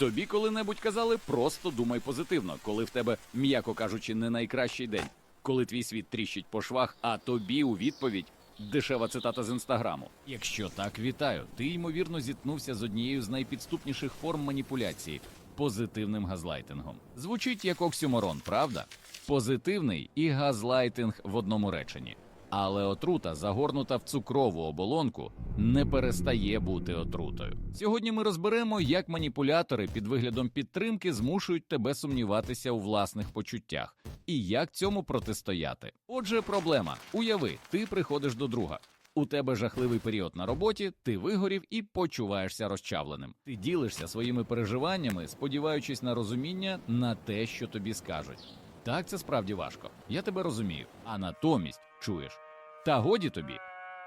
Тобі коли-небудь казали, просто думай позитивно, коли в тебе, м'яко кажучи, не найкращий день, коли твій світ тріщить по швах, а тобі у відповідь дешева цитата з інстаграму. Якщо так, вітаю. Ти ймовірно зіткнувся з однією з найпідступніших форм маніпуляції позитивним газлайтингом. Звучить як оксюморон, правда? Позитивний і газлайтинг в одному реченні. Але отрута, загорнута в цукрову оболонку, не перестає бути отрутою. Сьогодні ми розберемо, як маніпулятори під виглядом підтримки змушують тебе сумніватися у власних почуттях і як цьому протистояти. Отже, проблема: уяви, ти приходиш до друга. У тебе жахливий період на роботі, ти вигорів і почуваєшся розчавленим. Ти ділишся своїми переживаннями, сподіваючись на розуміння на те, що тобі скажуть. Так, це справді важко. Я тебе розумію. А натомість чуєш. Та годі тобі.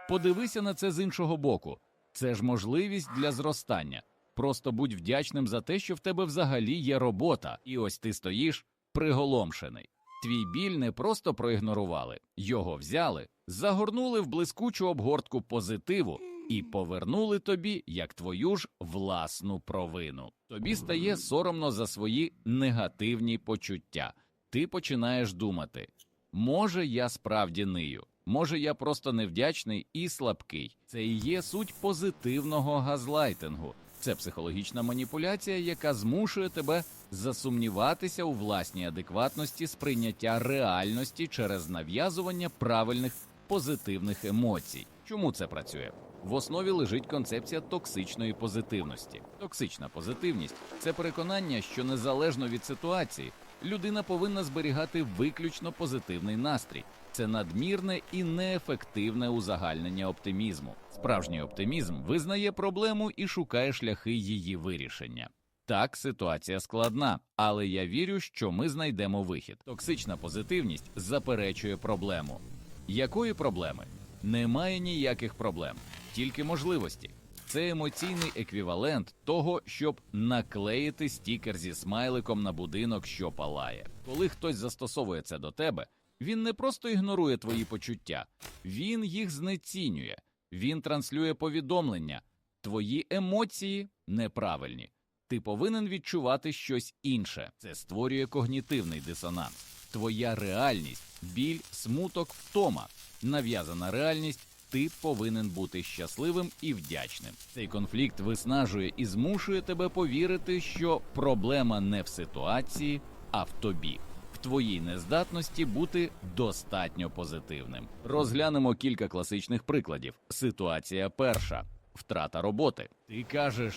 Подивися на це з іншого боку. Це ж можливість для зростання. Просто будь вдячним за те, що в тебе взагалі є робота, і ось ти стоїш приголомшений. Твій біль не просто проігнорували, його взяли, загорнули в блискучу обгортку позитиву і повернули тобі як твою ж власну провину. Тобі стає соромно за свої негативні почуття. Ти починаєш думати: може, я справді нию, може, я просто невдячний і слабкий. Це і є суть позитивного газлайтингу. Це психологічна маніпуляція, яка змушує тебе засумніватися у власній адекватності сприйняття реальності через нав'язування правильних позитивних емоцій. Чому це працює? В основі лежить концепція токсичної позитивності. Токсична позитивність це переконання, що незалежно від ситуації людина повинна зберігати виключно позитивний настрій. Це надмірне і неефективне узагальнення оптимізму. Справжній оптимізм визнає проблему і шукає шляхи її вирішення. Так, ситуація складна, але я вірю, що ми знайдемо вихід. Токсична позитивність заперечує проблему. Якої проблеми? Немає ніяких проблем, тільки можливості. Це емоційний еквівалент того, щоб наклеїти стікер зі смайликом на будинок, що палає. Коли хтось застосовує це до тебе, він не просто ігнорує твої почуття, він їх знецінює, він транслює повідомлення. Твої емоції неправильні. Ти повинен відчувати щось інше. Це створює когнітивний дисонанс. Твоя реальність, біль, смуток, втома. Нав'язана реальність. Ти повинен бути щасливим і вдячним. Цей конфлікт виснажує і змушує тебе повірити, що проблема не в ситуації, а в тобі, твоїй нездатності бути достатньо позитивним. Розглянемо кілька класичних прикладів. Ситуація перша: втрата роботи. Ти кажеш,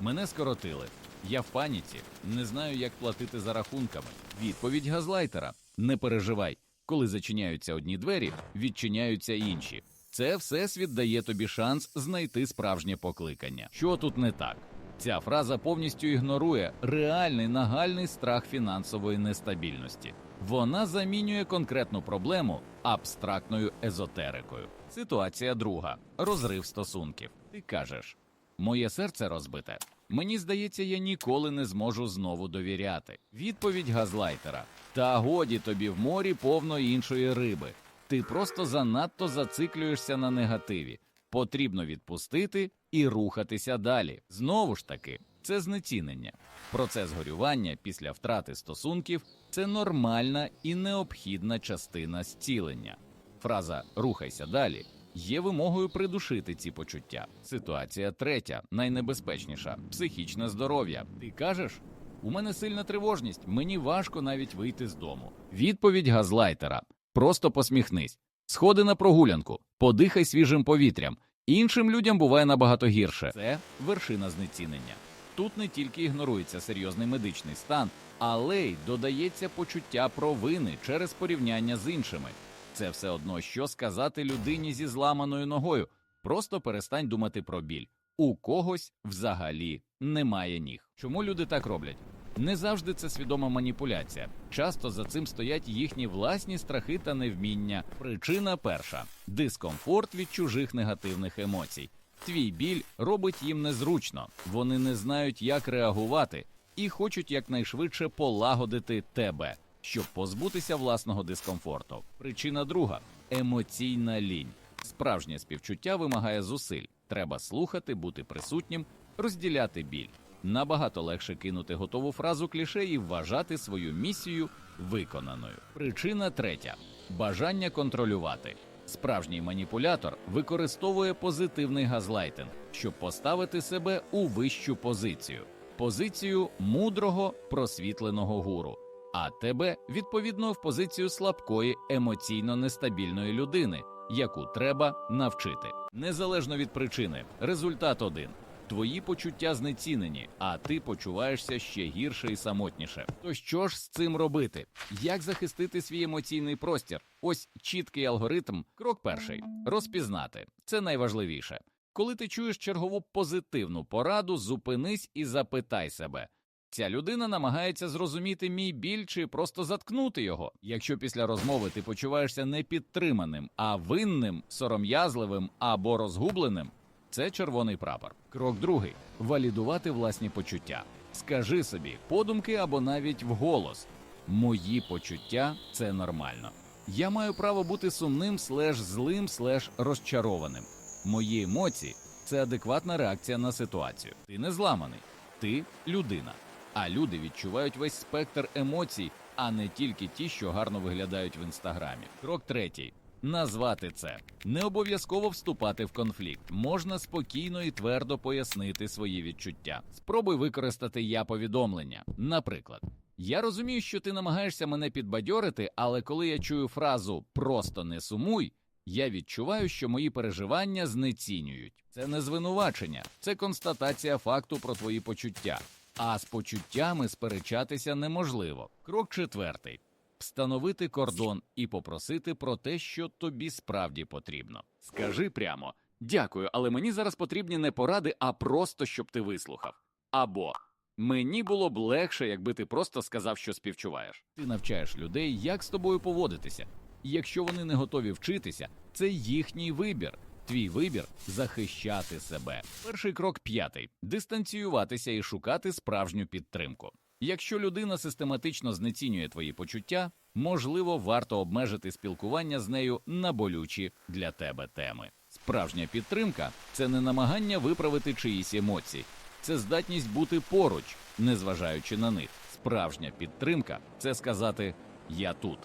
мене скоротили. Я в паніці, не знаю, як платити за рахунками. Відповідь газлайтера: не переживай. Коли зачиняються одні двері, відчиняються інші. Це всесвіт дає тобі шанс знайти справжнє покликання. Що тут не так? Ця фраза повністю ігнорує реальний нагальний страх фінансової нестабільності. Вона замінює конкретну проблему абстрактною езотерикою. Ситуація друга: розрив стосунків. Ти кажеш: моє серце розбите. Мені здається, я ніколи не зможу знову довіряти. Відповідь газлайтера: Та годі тобі в морі повно іншої риби. Ти просто занадто зациклюєшся на негативі. Потрібно відпустити і рухатися далі. Знову ж таки, це знецінення. Процес горювання після втрати стосунків це нормальна і необхідна частина зцілення. Фраза рухайся далі є вимогою придушити ці почуття. Ситуація третя, найнебезпечніша психічне здоров'я. Ти кажеш, у мене сильна тривожність, мені важко навіть вийти з дому. Відповідь газлайтера: просто посміхнись, сходи на прогулянку, подихай свіжим повітрям. Іншим людям буває набагато гірше. Це вершина знецінення. Тут не тільки ігнорується серйозний медичний стан, але й додається почуття провини через порівняння з іншими. Це все одно, що сказати людині зі зламаною ногою. Просто перестань думати про біль. У когось взагалі немає ніг. Чому люди так роблять? Не завжди це свідома маніпуляція. Часто за цим стоять їхні власні страхи та невміння. Причина перша дискомфорт від чужих негативних емоцій. Твій біль робить їм незручно, вони не знають, як реагувати, і хочуть якнайшвидше полагодити тебе, щоб позбутися власного дискомфорту. Причина друга емоційна лінь. Справжнє співчуття вимагає зусиль. Треба слухати, бути присутнім, розділяти біль. Набагато легше кинути готову фразу кліше і вважати свою місію виконаною. Причина третя бажання контролювати. Справжній маніпулятор використовує позитивний газлайтинг, щоб поставити себе у вищу позицію позицію мудрого просвітленого гуру, а тебе відповідно в позицію слабкої емоційно нестабільної людини, яку треба навчити. Незалежно від причини, результат один. Твої почуття знецінені, а ти почуваєшся ще гірше і самотніше. То що ж з цим робити? Як захистити свій емоційний простір? Ось чіткий алгоритм. Крок перший розпізнати. Це найважливіше. Коли ти чуєш чергову позитивну пораду, зупинись і запитай себе. Ця людина намагається зрозуміти мій біль чи просто заткнути його. Якщо після розмови ти почуваєшся не підтриманим, а винним, сором'язливим або розгубленим, це червоний прапор. Крок другий валідувати власні почуття. Скажи собі подумки або навіть вголос: мої почуття це нормально. Я маю право бути сумним, слеш злим, слеш розчарованим. Мої емоції це адекватна реакція на ситуацію. Ти не зламаний, ти людина. А люди відчувають весь спектр емоцій, а не тільки ті, що гарно виглядають в інстаграмі. Крок третій. Назвати це не обов'язково вступати в конфлікт. Можна спокійно і твердо пояснити свої відчуття. Спробуй використати я повідомлення. Наприклад, я розумію, що ти намагаєшся мене підбадьорити, але коли я чую фразу просто не сумуй, я відчуваю, що мої переживання знецінюють. Це не звинувачення, це констатація факту про твої почуття. А з почуттями сперечатися неможливо. Крок четвертий встановити кордон і попросити про те, що тобі справді потрібно. Скажи прямо дякую, але мені зараз потрібні не поради, а просто щоб ти вислухав. Або мені було б легше, якби ти просто сказав, що співчуваєш. Ти навчаєш людей, як з тобою поводитися. Якщо вони не готові вчитися, це їхній вибір. Твій вибір захищати себе. Перший крок п'ятий дистанціюватися і шукати справжню підтримку. Якщо людина систематично знецінює твої почуття, можливо, варто обмежити спілкування з нею на болючі для тебе теми. Справжня підтримка це не намагання виправити чиїсь емоції, це здатність бути поруч, незважаючи на них. Справжня підтримка це сказати Я тут,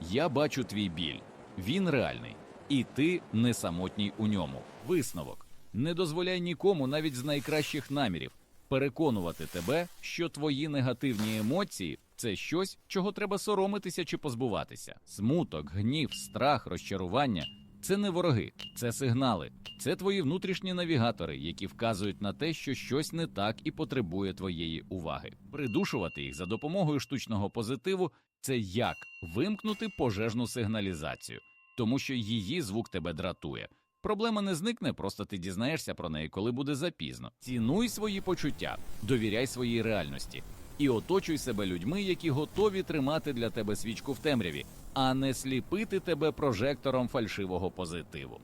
я бачу твій біль, він реальний, і ти не самотній у ньому. Висновок не дозволяй нікому, навіть з найкращих намірів, переконувати тебе, що твої негативні емоції це щось, чого треба соромитися чи позбуватися. Смуток, гнів, страх, розчарування це не вороги, це сигнали, це твої внутрішні навігатори, які вказують на те, що щось не так і потребує твоєї уваги. Придушувати їх за допомогою штучного позитиву це як вимкнути пожежну сигналізацію, тому що її звук тебе дратує. Проблема не зникне, просто ти дізнаєшся про неї, коли буде запізно. Цінуй свої почуття, довіряй своїй реальності і оточуй себе людьми, які готові тримати для тебе свічку в темряві, а не сліпити тебе прожектором фальшивого позитиву.